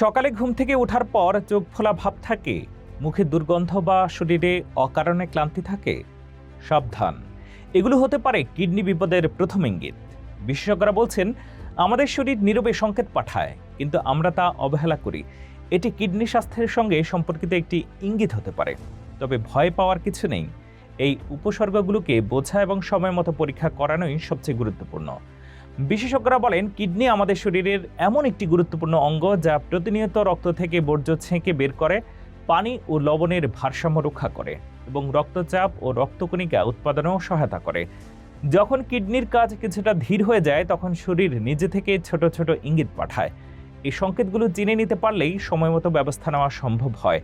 সকালে ঘুম থেকে ওঠার পর চোখ ফোলা ভাব থাকে, মুখে দুর্গন্ধ বা শরীরে অকারণে ক্লান্তি থাকে। সাবধান। এগুলো হতে পারে কিডনি বিপদের প্রথম ইঙ্গিত। বিশেষজ্ঞরা বলছেন, আমাদের শরীর নীরবে সংকেত পাঠায়, কিন্তু আমরা তা অবহেলা করি। এটি কিডনি স্বাস্থ্যের সঙ্গে সম্পর্কিত একটি ইঙ্গিত হতে পারে। তবে ভয় পাওয়ার কিছু নেই। এই উপসর্গগুলোকে বোঝা এবং সময় মতো পরীক্ষা করানোই সবচেয়ে গুরুত্বপূর্ণ। বিশেষজ্ঞরা বলেন, কিডনি আমাদের শরীরের এমন একটি গুরুত্বপূর্ণ অঙ্গ যা প্রতিনিয়ত রক্ত থেকে বর্জ্য ছেঁকে বের করে, পানি ও লবণের ভারসাম্য রক্ষা করে এবং রক্তচাপ ও রক্তকণিকা উৎপাদনেও সহায়তা করে। যখন কিডনির কাজ কিছুটা ধীর হয়ে যায়, তখন শরীর নিজে থেকে ছোট ছোট ইঙ্গিত পাঠায়। এই সংকেতগুলো চিনে নিতে পারলেই সময় মতো ব্যবস্থা নেওয়া সম্ভব হয়।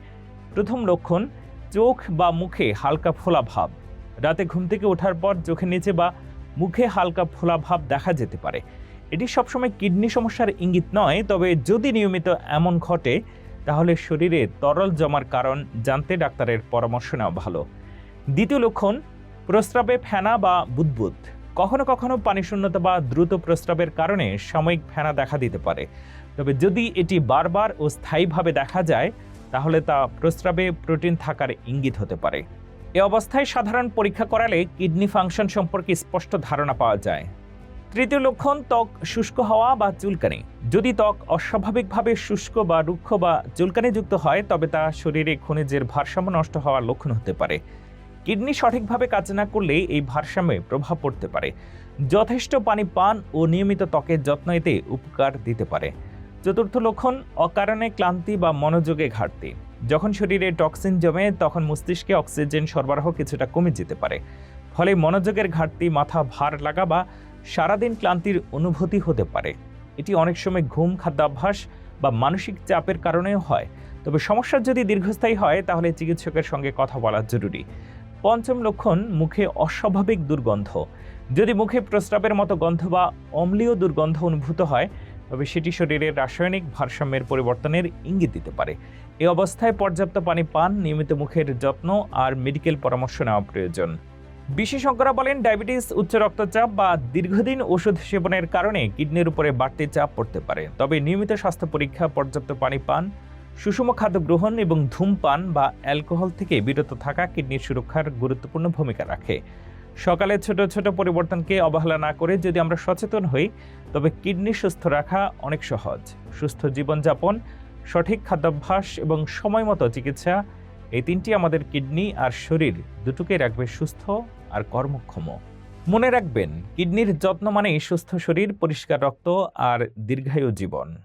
প্রথম লক্ষণ, চোখ বা মুখে হালকা ফোলা ভাব। রাতে ঘুম থেকে ওঠার পর চোখের নিচে বা মুখে হালকা ফোলা ভাব দেখা যেতে পারে। এটি সবসময় কিডনি সমস্যার ইঙ্গিত নয়, তবে যদি নিয়মিত এমন ঘটে, তাহলে শরীরে তরল জমার কারণ জানতে ডাক্তারের পরামর্শ নেওয়া ভালো। দ্বিতীয় লক্ষণ, প্রস্রাবে ফেনা বা বুদবুদ। কখনো কখনো পানিশূন্যতা বা দ্রুত প্রস্রাবের কারণে সাময়িক ফেনা দেখা দিতে পারে। তবে যদি এটি বারবার ও স্থায়ীভাবে দেখা যায়, তাহলে তা প্রস্রাবে প্রোটিন থাকার ইঙ্গিত হতে পারে। এ অবস্থায় সাধারণ পরীক্ষা করালে কিডনি ফাংশন সম্পর্কে স্পষ্ট ধারণা পাওয়া যায়। তৃতীয় লক্ষণ, ত্বক শুষ্ক হওয়া বা চুলকানি। যদি ত্বক অস্বাভাবিকভাবে শুষ্ক বা রুক্ষ বা চুলকানিযুক্ত হয়, তবে তা শরীরে খনিজের ভারসাম্য নষ্ট হওয়ার লক্ষণ হতে পারে। কিডনি সঠিকভাবে কাজ না করলে এই ভারসাম্যে প্রভাব পড়তে পারে। যথেষ্ট পানি পান ও নিয়মিত ত্বকের যত্ন এতে উপকার দিতে পারে। চতুর্থ লক্ষণ, অকারণে ক্লান্তি বা মনোযোগে ঘাটতি। যখন শরীরে টক্সিন জমে, তখন মস্তিষ্কে অক্সিজেন সরবরাহ কিছুটা কমে যেতে পারে। ফলে মনোযোগের ঘাটতি, মাথা ভার লাগা বা সারাদিন ক্লান্তির অনুভূতি হতে পারে। এটি অনেক সময় ঘুম, খাদ্যাভ্যাস বা মানসিক চাপের কারণেও হয়। তবে সমস্যা যদি দীর্ঘস্থায়ী হয়, তাহলে চিকিৎসকের সঙ্গে কথা বলা জরুরি। পঞ্চম লক্ষণ, মুখে অস্বাভাবিক দুর্গন্ধ। যদি মুখে প্রস্রাবের মতো গন্ধ বা অম্লীয় দুর্গন্ধ অনুভূত হয় তবে সেটি শরীরের রাসায়নিক ভারসাম্যের পরিবর্তনের ইঙ্গিত দিতে পারে। এই অবস্থায় পর্যাপ্ত পানি পান, নিয়মিত মুখের যত্ন আর মেডিকেল পরামর্শ নেওয়া প্রয়োজন। বিশেষজ্ঞরা বলেন, ডায়াবেটিস, উচ্চ রক্তচাপ বা দীর্ঘদিন ওষুধ সেবনের কারণে কিডনির উপরে বাড়তি চাপ পড়তে পারে। তবে নিয়মিত স্বাস্থ্য পরীক্ষা, পর্যাপ্ত পানি পান, সুষম খাদ্য গ্রহণ এবং ধূমপান বা অ্যালকোহল থেকে বিরত থাকা কিডনির সুরক্ষার গুরুত্বপূর্ণ ভূমিকা রাখে। সকালে ছোট ছোট পরিবর্তনকে অবহেলা না করে যদি আমরা সচেতন হই, তবে কিডনি সুস্থ রাখা অনেক সহজ। সুস্থ জীবনযাপন, সঠিক খাদ্যাভ্যাস এবং সময় মতো চিকিৎসা, এই তিনটি আমাদের কিডনি আর শরীর দুটোকে রাখবে সুস্থ আর কর্মক্ষম। মনে রাখবেন, কিডনির যত্ন মানেই সুস্থ শরীর, পরিষ্কার রক্ত আর দীর্ঘায়ু জীবন।